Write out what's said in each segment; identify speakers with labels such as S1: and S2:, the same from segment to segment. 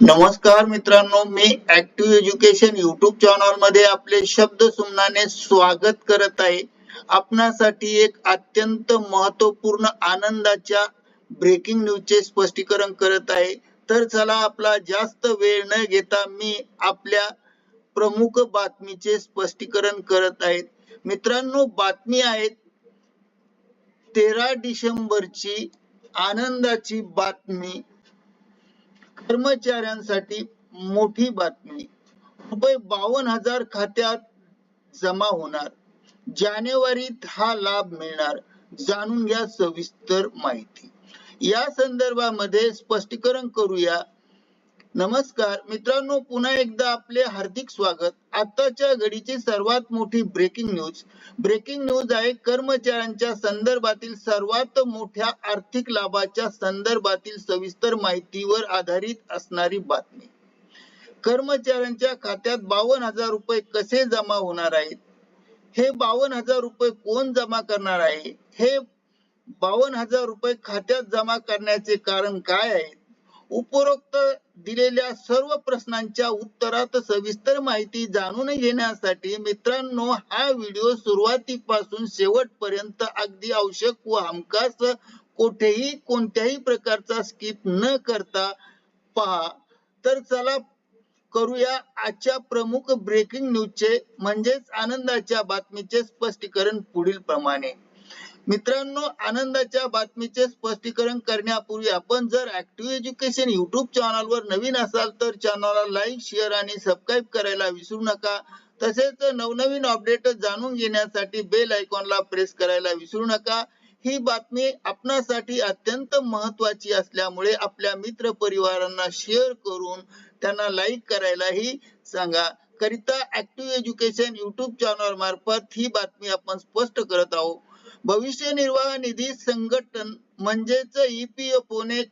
S1: नमस्कार मित्रांनो मी ऍक्टिव्ह एज्युकेशन युट्यूब चॅनलमध्ये आपले शब्द सुमनाने स्वागत करत आहे. आपणासाठी एक अत्यंत महत्त्वपूर्ण आनंदाच्या ब्रेकिंग न्यूजचे स्पष्टीकरण करत आहे. तर चला आपला जास्त वेळ न घेता मी आपल्या प्रमुख बातमीचे स्पष्टीकरण करत आहेत मित्रांनो बातमी आहेत तेरा डिसेंबरची आनंदाची बातमी. कर्मचाऱ्यांसाठी मोठी बातमी. रुपये बावन हजार खात्यात जमा होणार. जानेवारीत हा लाभ मिळणार. जाणून घ्या सविस्तर माहिती. या संदर्भामध्ये स्पष्टीकरण करूया. नमस्कार. मित्रांनो पुन्हा एकदा आपले हार्दिक स्वागत. आताच्या घडीची सर्वात मोठी ब्रेकिंग न्यूज ब्रेकिंग न्यूज आहे कर्मचाऱ्यांच्या संदर्भातील सर्वात मोठ्या आर्थिक लाभाच्या संदर्भातील सविस्तर माहितीवर आधारित असणारी बातमी. कर्मचाऱ्यांच्या खात्यात बावन्न हजार रुपये कसे जमा होणार आहेत? हे बावन्न हजार रुपये कोण जमा करणार आहे? हे बावन्न हजार रुपये खात्यात जमा करण्याचे कारण काय आहे? उपरोक्त दिलेल्या सर्व प्रश्नांच्या उत्तरात सविस्तर माहिती जाणून घेण्यासाठी मित्रांनो हा व्हिडिओ सुरुवातीपासून शेवटपर्यंत अगदी आवश्यक व हमखास कुठेही कोणत्याही प्रकारचा स्किप न करता पहा. तर चला करूया आजच्या प्रमुख ब्रेकिंग न्यूजचे म्हणजेच आनंदाच्या बातमीचे स्पष्टीकरण पुढील प्रमाणे मित्रांनो आनंदाच्या बातमीचे स्पष्टीकरण करण्यापूर्वी आपण जर ऍक्टिव्ह एज्युकेशन युट्यूब चॅनलवर नवीन असाल तर चॅनलला लाईक शेअर आणि सबस्क्राईब करायला विसरू नका. तसेच नवनवीन अपडेट जाणून घेण्यासाठी बेल आयकॉनला प्रेस करायला विसरू नका. ही बातमी आपणासाठी अत्यंत महत्वाची असल्यामुळे आपल्या मित्र परिवारांना शेअर करून त्यांना लाईक करायलाही सांगा. करिता ऍक्टिव्ह एज्युकेशन युट्यूब चॅनल मार्फत ही बातमी आपण स्पष्ट करत आहोत. भविष्य निर्वाह निधी संघटन म्हणजेच ईपीएफओ ने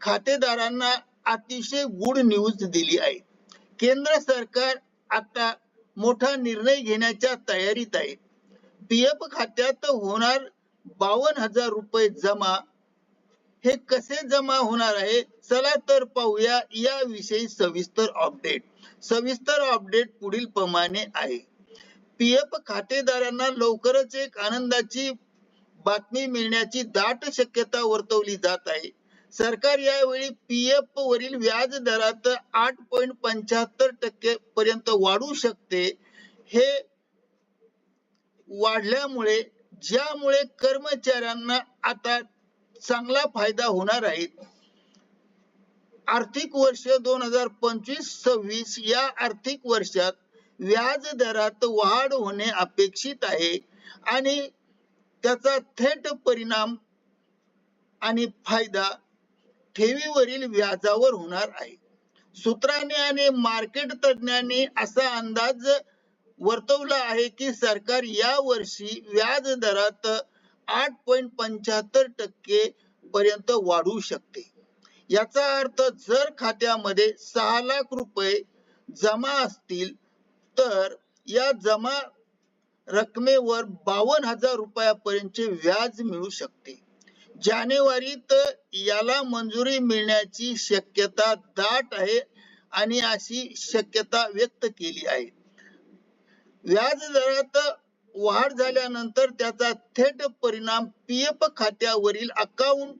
S1: खातेदारांना अतिशय गुड न्यूज दिली आहे. केंद्र सरकार आता मोठा निर्णय घेण्याच्या तयारीत आहे. पीएफ खात्यात होणार बावन हजार रुपये जमा. हे कसे जमा होणार आहे? चला तर पाहूया याविषयी सविस्तर अपडेट सविस्तर अपडेट पुढील प्रमाणे आहे. पीएफ खातेदारांना लवकरच एक आनंदाची बातमी मिळण्याची दाट शक्यता वर्तवली जात आहे. सरकार यावेळी पीएफ वरील व्याज दरात आठ पॉईंट पंच्याहत्तर टक्के पर्यंत वाढू शकते. हे वाढल्यामुळे ज्यामुळे कर्मचाऱ्यांना आता चांगला फायदा होणार आहे. आर्थिक वर्ष दोन हजार पंचवीस सव्वीस या आर्थिक वर्षात व्याज दरात वाढ होणे अपेक्षित आहे आणि त्याचा थेट परिणाम आणि फायदा ठेवीवरील व्याजावर होणार आहे. सूत्राने आणि मार्केट तज्ञांनी असा अंदाज वर्तवला आहे की सरकार या वर्षी व्याज दरात आठ पॉईंट पंच्याहत्तर टक्के पर्यंत वाढू शकते. याचा अर्थ जर खात्यामध्ये सहा लाख रुपये जमा असतील तर या जमा रकमेवर बावन्न हजार रुपयापर्यंतचे व्याज मिळू शकते. जानेवारीत याला मंजुरी मिळण्याची शक्यता दाट आहे आणि अशी शक्यता व्यक्त केली आहे. व्याज दरात वाढ झाल्यानंतर त्याचा थेट परिणाम पीएफ खात्यावरील अकाउंट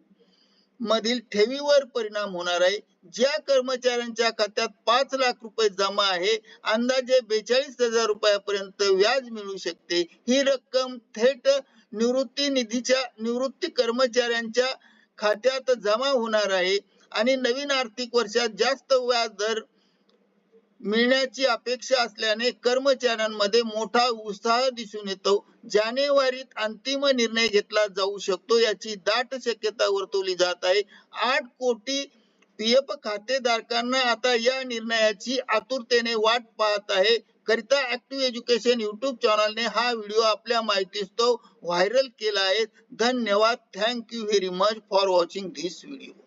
S1: मधील ठेवीवर परिणाम होणार आहे. ज्या कर्मचाऱ्यांच्या खात्यात पाच लाख रुपये जमा आहे अंदाजे बेचाळीस हजार रुपयापर्यंत व्याज मिळू शकते. ही रक्कम थेट निवृत्ती निधीच्या निवृत्ती कर्मचाऱ्यांच्या खात्यात जमा होणार आहे. आणि नवीन आर्थिक वर्षात जास्त व्याज दर मिळण्याची अपेक्षा असल्याने कर्मचाऱ्यांमध्ये मोठा उत्साह दिसून येतो. जानेवारीत अंतिम निर्णय घेतला जाऊ शकतो याची दाट शक्यता वर्तवली जात आहे. आठ कोटी पीएफ खातेधारकांना आता या निर्णयाची आतुरतेने वाट पाहत आहे. करिता ऍक्टिव्ह एज्युकेशन युट्यूब चॅनलने हा व्हिडिओ आपल्या माहितीस्तव व्हायरल केला आहे. धन्यवाद. Thank you very much for watching this video